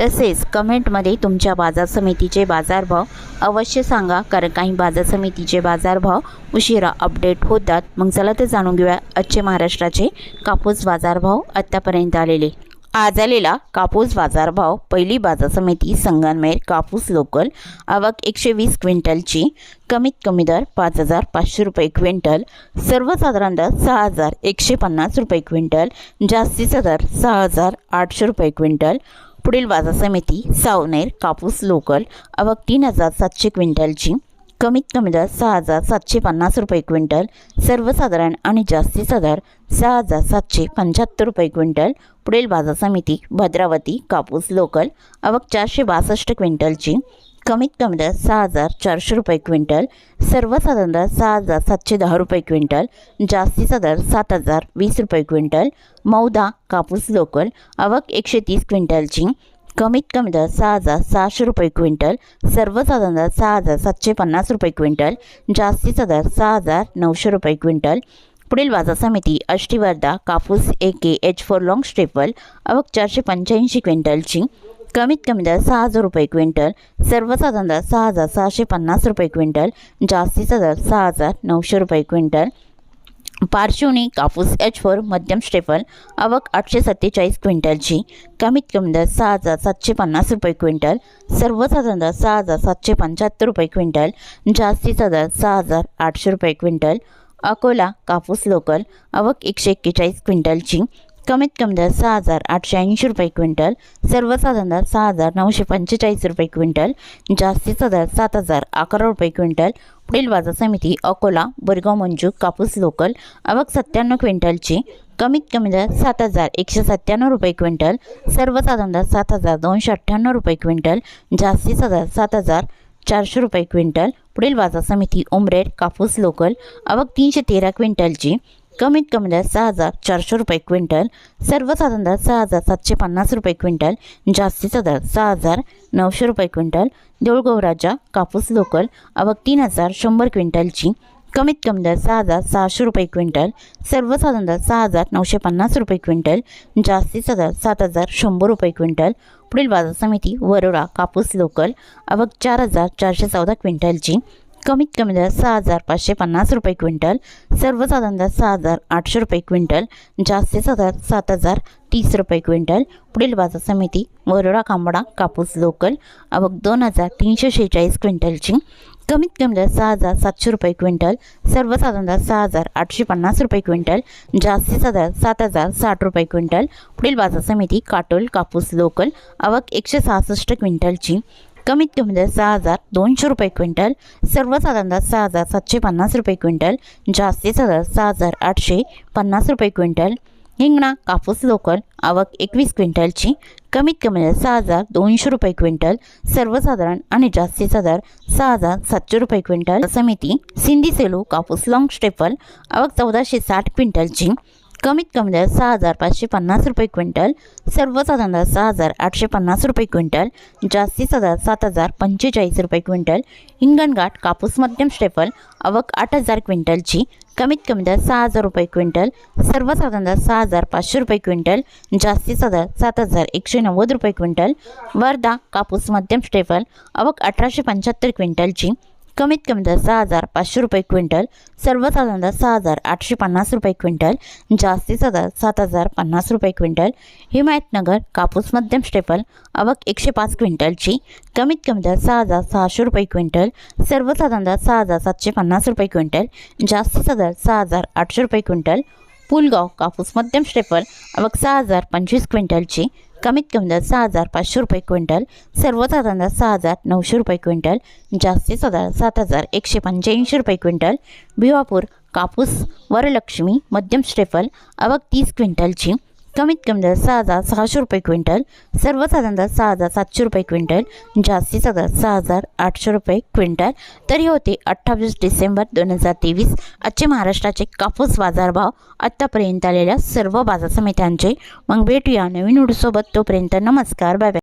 तसेच कमेंटमध्ये तुमच्या बाजार समितीचे बाजारभाव अवश्य सांगा कारण काही बाजार समितीचे बाजारभाव उशिरा अपडेट होतात. मग चला तर जाणून घेऊया आजचे महाराष्ट्राचे कापूस बाजारभाव आत्तापर्यंत आलेले. आज आलेला कापूस बाजारभाव पहिली बाजार समिती संगनमेर कापूस लोकल आवक एकशे वीस क्विंटलची कमीत कमी दर पाच हजार पाचशे रुपये क्विंटल सर्वसाधारण दर सहा हजार एकशे पन्नास रुपये क्विंटल जास्तीचा दर सहा हजार आठशे रुपये क्विंटल पुढील बाजार समिती सावनेर कापूस लोकल आवक तीन हजार सातशे क्विंटलची कमीत कमी दर सहा हजार सातशे पन्नास रुपये क्विंटल सर्वसाधारण आणि जास्तीचा दर सहा हजार सातशे पंच्याहत्तर रुपये क्विंटल पुढील बाजार समिती भद्रावती कापूस लोकल आवक चारशे बासष्ट क्विंटलची कमीत कमी दर सहा हजार चारशे रुपये क्विंटल सर्वसाधारण दर सहा हजार सातशे दहा रुपये क्विंटल जास्तीचा दर सात हजार वीस रुपये क्विंटल मौदा कापूस लोकल आवक एकशे तीस क्विंटलची कमीत कमी दर सहा हजार सहाशे रुपये क्विंटल सर्वसाधारण दर सहा हजार सातशे पन्नास रुपये क्विंटल जास्तीचा दर सहा हजार नऊशे रुपये क्विंटल. पुढील बाजार समिती अष्टीवर्धा कापूस A K H four long staple आवक चारशे पंच्याऐंशी क्विंटलची कमीत कमी दर सहा हजार रुपये क्विंटल सर्वसाधारण दर सहा हजार सहाशे पन्नास रुपये क्विंटल जास्तीचा दर सहा हजार नऊशे रुपये क्विंटल. पार्श्वनी कापूस एच फोर मध्यम स्टेपल आवक आठशे सत्तेचाळीस क्विंटलची कमीत कमी दर सहा हजार सातशे पन्नास रुपये क्विंटल सर्वसाधारण दर सहा हजार सातशे पंच्याहत्तर रुपये क्विंटल जास्तीचा दर सहा हजार आठशे रुपये क्विंटल. अकोला कापूस लोकल आवक एकशे एक्केचाळीस क्विंटलची कमीत कमी दर सहा हजार आठशे ऐंशी रुपये क्विंटल सर्वसाधारण दर सहा हजार नऊशे पंचेचाळीस रुपये क्विंटल जास्तीचा दर सात हजार अकरा रुपये क्विंटल. पुढील बाजार समिती अकोला बोरगाव मंजू कापूस लोकल अवक सत्त्याण्णव क्विंटलची कमीत कमी दर सात हजार एकशे सत्त्याण्णव रुपये क्विंटल सर्वसाधारण दर सात हजार दोनशे अठ्ठ्याण्णव रुपये क्विंटल जास्तीचा दर सात हजार चारशे रुपये क्विंटल. पुढील बाजार समिती उमरेड कापूस लोकल अवक तीनशे तेरा क्विंटलची कमीत कमी दर सहा हजार चारशे रुपये क्विंटल सर्वसाधारण दर सहा हजार सातशे पन्नास रुपये क्विंटल जास्तीचा दर सहा हजार नऊशे रुपये क्विंटल देऊळगौराजा कापूस लोकल आवक तीन हजार शंभर क्विंटलची कमीत कमी दर सहा हजार सहाशे रुपये क्विंटल सर्वसाधारण दर सहा हजार नऊशे पन्नास रुपये क्विंटल जास्तीचा दर सात हजार शंभर रुपये क्विंटल पुढील बाजार समिती वरोडा कापूस लोकल आवक चार हजार चारशे चौदा क्विंटलची कमीत कमी दर सहा हजार पाचशे पन्नास रुपये क्विंटल सर्वसाधारण दर सहा हजार आठशे रुपये क्विंटल जास्तीचा दर सात हजार तीस रुपये क्विंटल. पुढील बाजार समिती वरोडा कांबडा कापूस लोकल आवक दोन हजार तीनशे शेहेचाळीस क्विंटलची. कमीत कमी दर सहा हजार सातशे रुपये क्विंटल सर्वसाधारण दर सहा हजार आठशे पन्नास रुपये क्विंटल जास्तीचा दर सात हजार साठ रुपये क्विंटल. पुढील बाजार समिती काटोल कापूस लोकल आवक एकशे सहासष्ट क्विंटलची. कमीत कमी दर सहा हजार दोनशे रुपये क्विंटल सर्वसाधारण दर सहा हजार सातशे पन्नास रुपये क्विंटल जास्तीचा दर सहा हजार आठशे पन्नास रुपये क्विंटल. हिंगणा कापूस लोकल आवक एकवीस क्विंटलची कमीत कमी दर सहा हजार दोनशे रुपये क्विंटल सर्वसाधारण आणि जास्तीचा दर सहा हजार सातशे रुपये क्विंटल. समिती सिंधी सेलू कापूस लाँग स्टेपल आवक चौदाशे साठ क्विंटलची कमीत कमी दर सहा हजार पाचशे पन्नास रुपये क्विंटल सर्वसाधारण दर सहा हजार आठशे पन्नास रुपये क्विंटल जास्तीचा दर सात हजार पंचेचाळीस रुपये क्विंटल हिंगणघाट कापूस मध्यम स्टेपल आवक आठ हजार क्विंटलची कमीत कमी दर सहा हजार रुपये क्विंटल सर्वसाधारण दर सहा हजार पाचशे रुपये क्विंटल जास्तीचा दर सात हजार एकशे नव्वद रुपये क्विंटल वर्धा कापूस मध्यम स्टेपल आवक अठराशे पंच्याहत्तर क्विंटलची कमीत कमी दर सहा हजार पाचशे रुपये क्विंटल सर्वसाधारण दर सहा हजार आठशे पन्नास रुपये क्विंटल जास्तीचा दर सात हजार पन्नास रुपये क्विंटल. हिमायतनगर कापूस मध्यम स्टेपल अवक एकशे पाच क्विंटलची कमीत कमी दर सहा हजार सहाशे रुपये क्विंटल सर्वसाधारण दर सहा हजार सातशे पन्नास रुपये क्विंटल जास्तीचा दर सहा हजार आठशे रुपये क्विंटल. पुलगाव कापूस मध्यम स्टेपल अवक सहा हजार पंचवीस क्विंटलची कमीत कमी दर सहा हजार पाचशे रुपये क्विंटल सर्वसाधारण दर सहा हजार नऊशे रुपये क्विंटल जास्तीचा दर सात हजार एकशे पंच्याऐंशी रुपये क्विंटल भिवापूर कापूस वरलक्ष्मी मध्यम स्टेफल आवक तीस क्विंटलची कमीत कमी दर सहा हजार सहाशे रुपये क्विंटल सर्वसाधारण दर सहा हजार सातशे रुपये क्विंटल जास्तीचा दर सहा हजार आठशे रुपये क्विंटल. तरी होते अठ्ठावीस डिसेंबर दोन हजार तेवीस आजचे महाराष्ट्राचे कापूस बाजारभाव आत्तापर्यंत आलेल्या सर्व बाजार समित्यांचे. मग भेटूया नवीन उडसोबत तोपर्यंत नमस्कार बाय बाय.